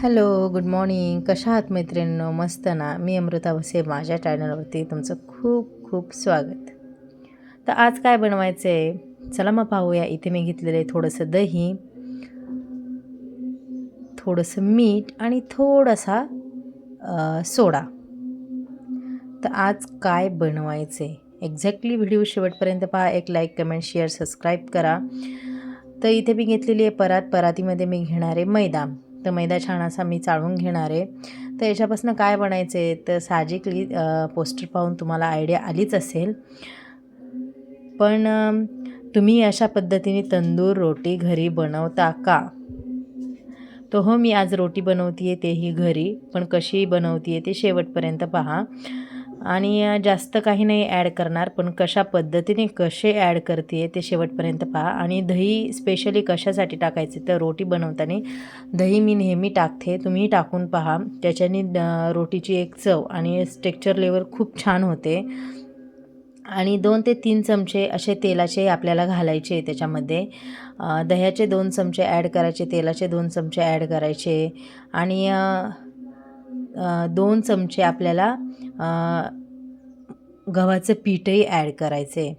Hello good morning. कशा आहात मैत्रिणींनो? मस्त ना? मी अमृता वसे माझ्या चॅनलवरती तुमचं खूप खूप स्वागत. तर आज काय बनवायचं आहे चला मग पाहूया. इथे मी घेतलेलं आहे थोडंसं दही थोडंसं मीठ आणि थोडासा सोडा. तर आज काय बनवायचं आहे एक्झॅक्टली व्हिडिओ शेवटपर्यंत पहा. एक लाईक कमेंट शेअर सबस्क्राईब करा. तर इथे मी घेतलेली आहे परात. परातीमध्ये मी घेणार आहे मैदा. तर मैदा छान असा मी चाळून घेणार आहे. तर याच्यापासून काय बनायचं आहे तर साहजिकली पोस्टर पाहून तुम्हाला आयडिया आलीच असेल. पण तुम्ही अशा पद्धतीने तंदूर रोटी घरी बनवता का? तो हो मी आज रोटी बनवते आहे तेही घरी पण कशी बनवते आहे ते शेवटपर्यंत पहा. आणि जास्त काही नाही ॲड करणार पण कशा पद्धतीने कसे ॲड करते आहे ते शेवटपर्यंत पहा. आणि दही स्पेशली कशासाठी टाकायचे तर रोटी बनवताना दही मी नेहमी टाकते तुम्ही टाकून पहा. त्याच्याने द- रोटीची एक चव आणि स्टेक्चर लेवल खूप छान होते. आणि दोन ते तीन चमचे असे तेलाचे आपल्याला घालायचे त्याच्यामध्ये. दह्याचे दोन चमचे ॲड करायचे तेलाचे दोन चमचे ॲड करायचे. आणि दोन चमचे आपल्याला गव्हाचं पीठही ॲड करायचे.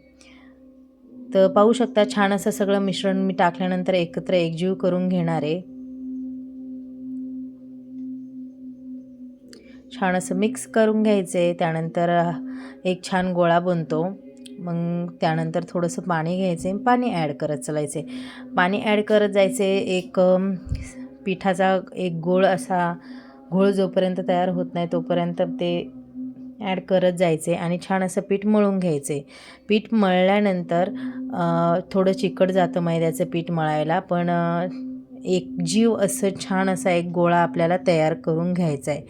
तर पाहू शकता छान असं सगळं मिश्रण मी टाकल्यानंतर एकत्र एकजीव करून घेणार आहे. छान असं मिक्स करून घ्यायचं आहे त्यानंतर एक छान गोळा बनतो. मग त्यानंतर थोडंसं पाणी घ्यायचं आहे पाणी ॲड करत चालायचे. पाणी ॲड करत जायचे एक पिठाचा एक गोळ असा घोळ जोपर्यंत तयार होत नाही तोपर्यंत ते ॲड करत जायचे आणि छान असं पीठ मळून घ्यायचे. पीठ मळल्यानंतर थोडं चिकट जातं मैद्याचं पीठ मळायला पण एक जीव असं छान असा एक गोळा आपल्याला तयार करून घ्यायचा आहे.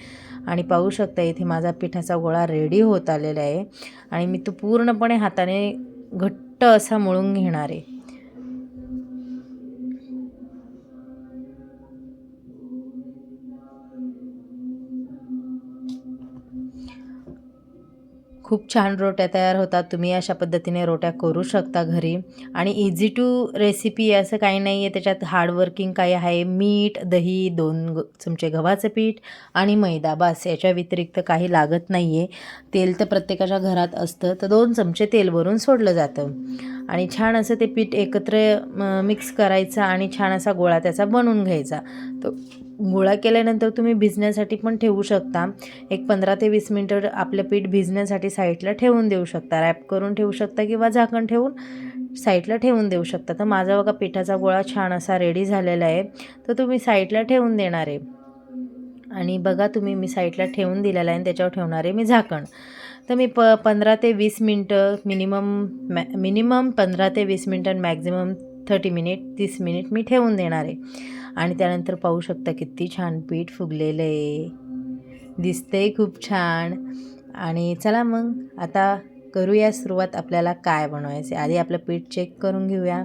आणि पाहू शकता इथे माझा पिठाचा गोळा रेडी होत आलेला आहे. आणि मी तो पूर्णपणे हाताने घट्ट असा मळून घेणार आहे. खूप छान रोट्या तयार होतात. तुम्ही अशा पद्धतीने रोट्या करू शकता घरी. आणि इझी टू रेसिपी असं काही नाही आहे त्याच्यात हार्डवर्किंग काही आहे. मीठ दही दोन चमचे गव्हाचं पीठ आणि मैदा. बास याच्या व्यतिरिक्त काही लागत नाही आहे तेल तर प्रत्येकाच्या घरात असतं. तर दोन चमचे तेल भरून सोडलं जातं. आणि छान असं ते पीठ एकत्र मिक्स करायचं आणि छान असा गोळा त्याचा बनवून घ्यायचा. तो गोळा केल्यानंतर तुम्ही भिजण्यासाठी पण ठेवू शकता. एक पंधरा ते वीस मिनटं आपलं पीठ भिजण्यासाठी साईडला ठेवून देऊ शकता. रॅप करून ठेवू शकता किंवा झाकण ठेवून साईडला ठेवून देऊ शकता. तर माझा बघा पिठाचा गोळा छान असा रेडी झालेला आहे. तर तुम्ही साईडला ठेवून देणार आहे. आणि बघा तुम्ही मी साईडला ठेवून दिलेला आहे आणि त्याच्यावर ठेवणार आहे मी झाकण. तर मी प पंधरा ते वीस मिनटं मिनिमम मॅ मिनिमम पंधरा ते वीस मिनटं मॅक्झिमम थर्टी मिनिट तीस मिनिट मी ठेवून देणार आहे. आणि त्यानंतर पाहू शकता किती छान पीठ फुगलेलं आहे. दिसतंय खूप छान. आणि चला मग आता करूया सुरुवात आपल्याला काय बनवायचे आधी आपलं पीठ चेक करून घेऊया.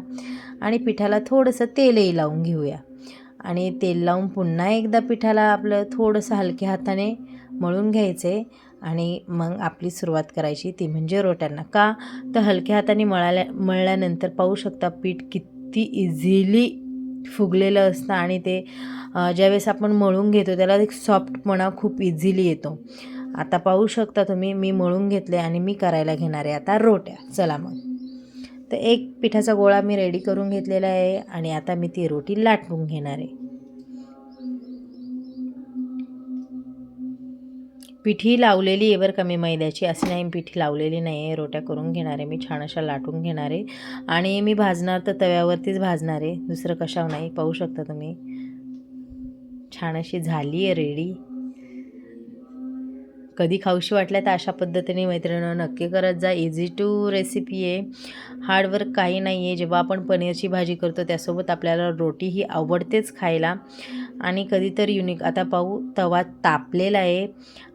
आणि पिठाला थोडंसं तेलही लावून घेऊया. आणि तेल लावून पुन्हा एकदा पिठाला आपलं थोडंसं हलक्या हाताने मळून घ्यायचे आणि मग आपली सुरुवात करायची ती म्हणजे रोट्यांना. का? तर हलक्या हाताने मळाल्या मळल्यानंतर पाहू शकता पीठ किती इझिली फुगलेलं असतं आणि ते ज्यावेळेस आपण मळून घेतो त्याला एक सॉफ्टपणा खूप इझिली येतो. आता पाहू शकता तुम्ही मी मळून घेतले आणि मी करायला घेणार आहे आता रोट्या. चला मग. तर एक पिठाचा गोळा मी रेडी करून घेतलेला आहे आणि आता मी ती रोटी लाटून घेणार आहे. पिठी लावलेली आहे बरं का मी मैद्याची. अशी नाही पिठी लावलेली नाही आहे रोट्या करून घेणार आहे मी छान अशा लाटून घेणार आहे. आणि मी भाजणार तर तव्यावरतीच भाजणार आहे. दुसरं कशावर नाही पाहू शकता तुम्ही. छान अशी झाली आहे रेडी. कधी खाऊशी वाटल्या तर अशा पद्धतीने मैत्रिणीनं नक्की करत जा. इझी टू रेसिपी आहे. हार्डवर्क काही नाही आहे जेव्हा आपण पनीरची भाजी करतो त्यासोबत आपल्याला रोटी ही आवडतेच खायला. आणि कधीतरी युनिक आता पाहू तवा तापलेला आहे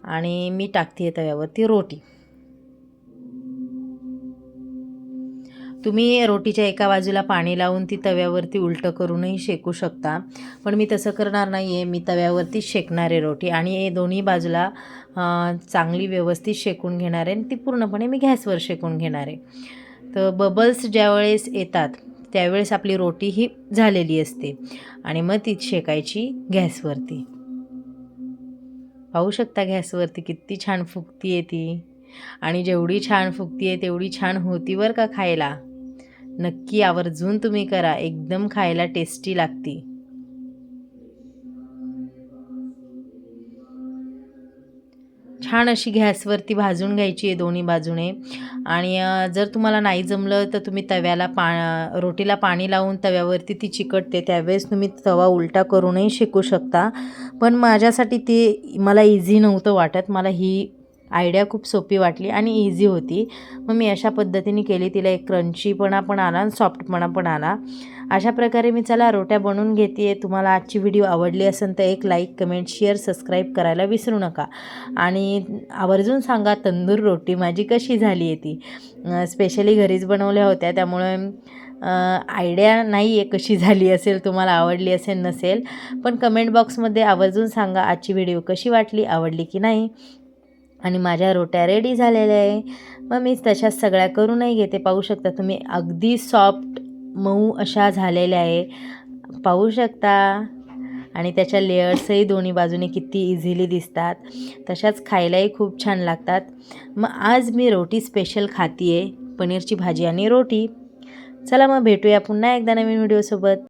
आणि मी टाकते तव्यावरती रोटी. तुम्ही रोटीच्या एका बाजूला पाणी लावून ती तव्यावरती उलटं करूनही शेकू शकता. पण मी तसं करणार नाही आहे मी तव्यावरती शेकणार आहे रोटी आणि हे दोन्ही बाजूला चांगली व्यवस्थित शेकून घेणार आहे आणि ती पूर्णपणे मी गॅसवर शेकून घेणार आहे. तर बबल्स ज्यावेळेस येतात त्यावेळेस आपली रोटी ही झालेली असते आणि मग ती शेकायची गॅसवरती. पाहू शकता गॅसवरती किती छान फुगती आहे ती. आणि जेवढी छान फुगती आहे तेवढी छान होती बरं का खायला. नक्की आवर्जून तुम्ही करा एकदम खायला टेस्टी लागती. छान अशी गॅसवरती भाजून घ्यायची आहे दोन्ही बाजूने. आणि जर तुम्हाला नाही जमलं तर तुम्ही तव्याला पा रोटीला पाणी लावून तव्यावरती ती चिकटते त्यावेळेस तुम्ही तवा उलटा करूनही शिकू शकता. पण माझ्यासाठी ते मला इझी नव्हतं वाटत. मला ही आयडिया खूप सोपी वाटली आणि इझी होती. मग मी अशा पद्धतीने केली. तिला एक क्रंचीपणा पण आला आणि सॉफ्टपणा पण आला. अशा प्रकारे मी चला रोट्या बनवून घेते आहे तुम्हाला आजची व्हिडिओ आवडली असेल तर एक लाईक कमेंट शेअर सबस्क्राईब करायला विसरू नका. आणि आवर्जून सांगा तंदूर रोटी माझी कशी झाली आहे ती? स्पेशली घरीच बनवल्या होत्या. त्यामुळे आयडिया नाही आहे कशी झाली असेल तुम्हाला आवडली असेल नसेल. पण कमेंट बॉक्समध्ये आवर्जून सांगा आजची व्हिडिओ कशी वाटली आवडली की नाही. आणि माझ्या रोट्या रेडी झालेल्या आहे. मग मी तशाच सगळ्या करूनही घेते. पाहू शकता तुम्ही अगदी सॉफ्ट मऊ अशा झालेल्या आहे. पाहू शकता. आणि त्याच्या लेयर्सही दोन्ही बाजूने किती इझिली दिसतात. तशाच खायलाही खूप छान लागतात. मग आज मी रोटी स्पेशल खाती आहे पनीरची भाजी आणि रोटी. चला मग भेटूया पुन्हा एकदा नवीन व्हिडिओसोबत